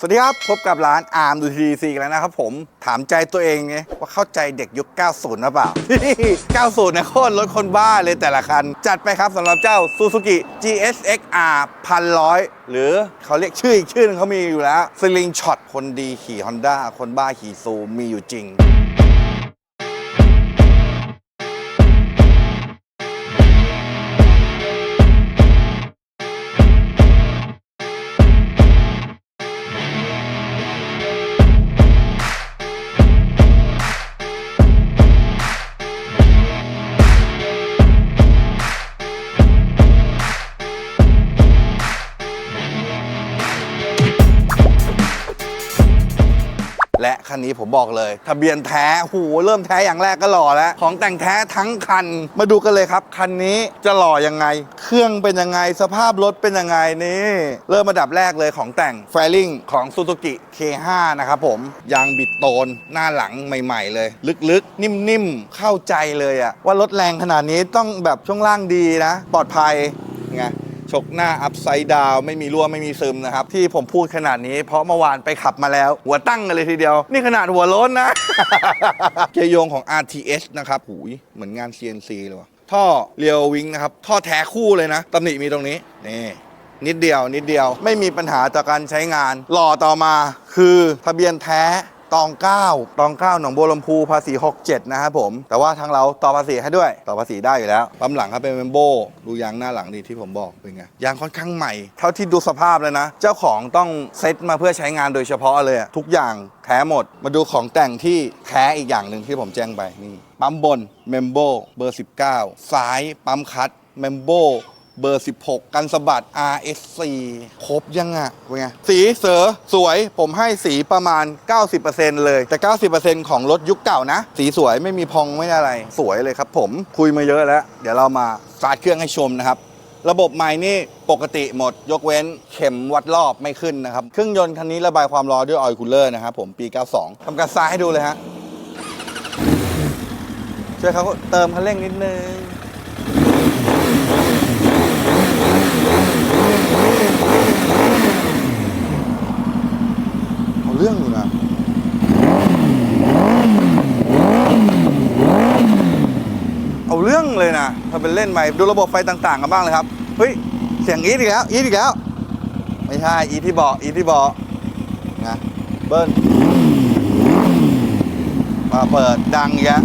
สวัสดีครับ พบกับร้านอาร์มดูทีซีแล้วนะครับผมถามใจตัวเองไงว่าเข้าใจเด็กยุค 90 หรือเปล่า 90 นะโคตรรถคนบ้าเลยแต่ละคัน จัดไปครับสำหรับเจ้า Suzuki GSX-R พันร้อยหรือเขาเรียกชื่ออีกชื่อนึงเขามีอยู่แล้วสลิงช็อตคนดีขี่ Honda คนบ้าขี่ซูมีอยู่จริง และคันนี้ผมบอกเลย ทะเบียนแท้หูเริ่มแท้อย่างแรกก็หล่อแล้ว ของแต่งแท้ทั้งคัน มาดูกันเลยครับ คันนี้จะหล่อยังไง เครื่องเป็นยังไง สภาพรถเป็นยังไงนี่ เริ่มมาดับแรกเลยของแต่งแฟลิ่งของ Suzuki K5 นะครับผม ยางบิดโตน หน้าหลังใหม่ ๆ เลย ลึกๆ นิ่มๆ เข้าใจเลยอะว่ารถแรงขนาดนี้ต้องแบบช่วงล่างดีนะ ปลอดภัยไง ชกหน้าอัพไซด์ดาวไม่มีรั่วไม่มีซึมนะครับ ที่ผมพูดขนาดนี้เพราะเมื่อวานไปขับมาแล้ว หัวตั้งกันเลยทีเดียว นี่ขนาดหัวล้นนะ เกียร์โยงของ RTS นะครับหูยเหมือนงาน CNC เลยวะท่อเรียววิงนะครับ ท่อแท้คู่เลยนะตำหนิมีตรงนี้นี่นิดเดียวนิดเดียวไม่มีปัญหาต่อการใช้งาน หล่อต่อมาคือทะเบียนแท้ ตอง9ตอง9หนองบัวลำพูภาษี 67 นะครับผม แต่ว่าทางเราต่อภาษีให้ด้วย ต่อภาษีได้อยู่แล้วปั๊มหลังครับเป็นเมมโบดูยางหน้าหลังดีที่ผมบอกเป็นไงยางค่อนข้างใหม่ เท่าที่ดูสภาพเลยนะ เจ้าของต้องเซ็ตมาเพื่อใช้งานโดยเฉพาะเลย ทุกอย่างแท้หมด มาดูของแต่งที่แท้อีกอย่างหนึ่งที่ผมแจ้งไปนี่ปั๊มบนเมมโบเบอร์ 19 ซ้ายปั๊มคัดเมมโบ เบอร์ 16 กันสะบัด RSC ครบยังอะเป็นไง สีเสือสวยผมให้สีประมาณ 90%เลย แต่ 90%ของรถยุคเก่านะ สีสวยไม่มีพองไม่อะไร สวยเลยครับผมคุยมาเยอะแล้ว เดี๋ยวเรามาสตาร์ทเครื่องให้ชมนะครับ ระบบไม้นี่ปกติหมด ยกเว้นเข็มวัดรอบไม่ขึ้นนะครับ เครื่องยนต์คันนี้ระบายความร้อนด้วยออยล์คูลเลอร์นะครับผมปี 92ทำการซ้ายให้ดูเลยฮะช่วยเขาเติมคันเร่งนิดนึง เอาเรื่องอยู่นะ เอาเรื่องเลยนะ ถ้าเป็นเล่นไปดูระบบไฟต่างๆกันบ้างเลยครับเฮ้ยเสียงอีทอีกแล้วอีทอีกแล้วไม่ใช่อีทที่เบาะอีทที่เบาะนะเบิ้ลมาเปิดดังอีกแล้ว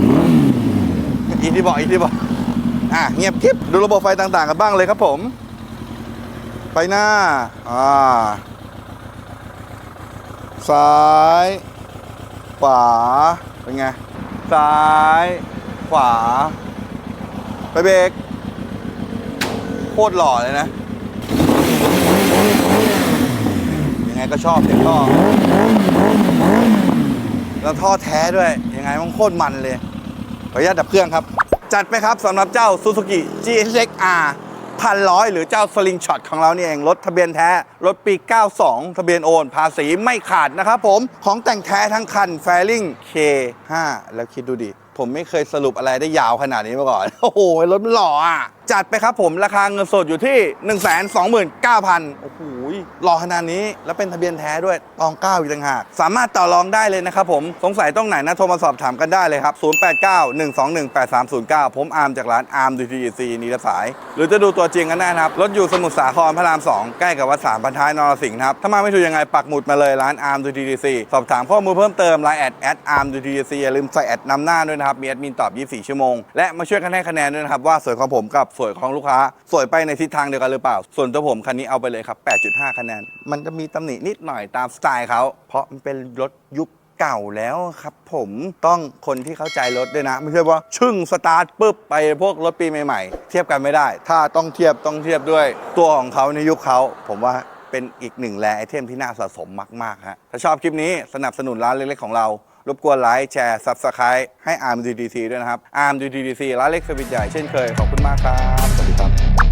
อีทที่เบาะอีทที่เบาอะเงียบกริบดูระบบไฟต่างๆกันบ้างเลยครับผมไฟหน้าอ่าซ้ายขวาเป็นไงซ้ายขวา ไปเบรกโคตรหล่อเลยนะ ยังไงก็ชอบเสียงท่อแล้วท่อแท้ด้วย ยังไงมันโคตรมันเลยขออนุญาตดับเครื่องครับ จัดไปครับสำหรับเจ้า Suzuki GSX-R พันร้อยหรือเจ้าสลิงช็อตของเราเนี่ยเอง รถทะเบียนแท้ รถปี 92 ทะเบียนโอน ภาษีไม่ขาดนะครับผม ของแต่งแท้ทั้งคัน f a i r i n g K5 แล้วคิดดูดิ ผมไม่เคยสรุปอะไรได้ยาวขนาดนี้มาก่อน โอ้โหรถมันหล่ออะจัดไปครับผมราคาเงินสดอยู่ที่ 129,000โอ้โหหล่อขนาดนี้แล้วเป็นทะเบียนแท้ด้วยตองเก้าอีกต่างหากสามารถต่อรองได้เลยนะครับผมสงสัยต้องไหนนะโทรมาสอบถามกันได้เลยครับ 0891218309 ผมอาร์มจากร้านอาร์มดีทีซีนีรสาย หรือจะดูตัวจริงกันได้นะครับ รถอยู่สมุทรสาครพระราม 2 ใกล้กับวัดสามพันท้ายนรสิงห์ครับ ถ้ามาไม่ถูกยังไงปักหมุดมาเลยร้านอาร์มดีทีซีสอบถามข้อมูลเพิ่มเติมไลน์แอดแอดอาร์มดีทีซีอย่าลืมใส่แอดนำหน้าด้วยนะครับมีแอดมินตอบ 24 ชั่วโมงและมาช่วยกันให้คะแนนด้วยนะครับว่าสวยของผมกับสวยของลูกค้า สวยไปในทิศทางเดียวกันหรือเปล่า ส่วนตัวผมคันนี้เอาไปเลยครับ 8.5 คะแนน มันจะมีตำหนินิดหน่อยตามสไตล์เขา เพราะมันเป็นรถยุคเก่าแล้วครับผมต้องคนที่เข้าใจรถด้วยนะ ไม่ใช่ว่าชึ่งสตาร์ทปุ๊บไปพวกรถปีใหม่ๆ เทียบกันไม่ได้ ถ้าต้องเทียบต้องเทียบด้วย ตัวของเขาในยุคเขาผมว่าเป็นอีกหนึ่งแรไอเทมที่น่าสะสมมากๆฮะถ้าชอบคลิปนี้สนับสนุนร้านเล็กๆของเรา รบกวนไลค์แชร์ซับสไคร b e ให้อาร์มดีดีซีด้วยนะครับอาร์มดีดีซีร้านเล็กสวิตใหญ่เช่นเคยขอบคุณมากครับสวัสดีครับ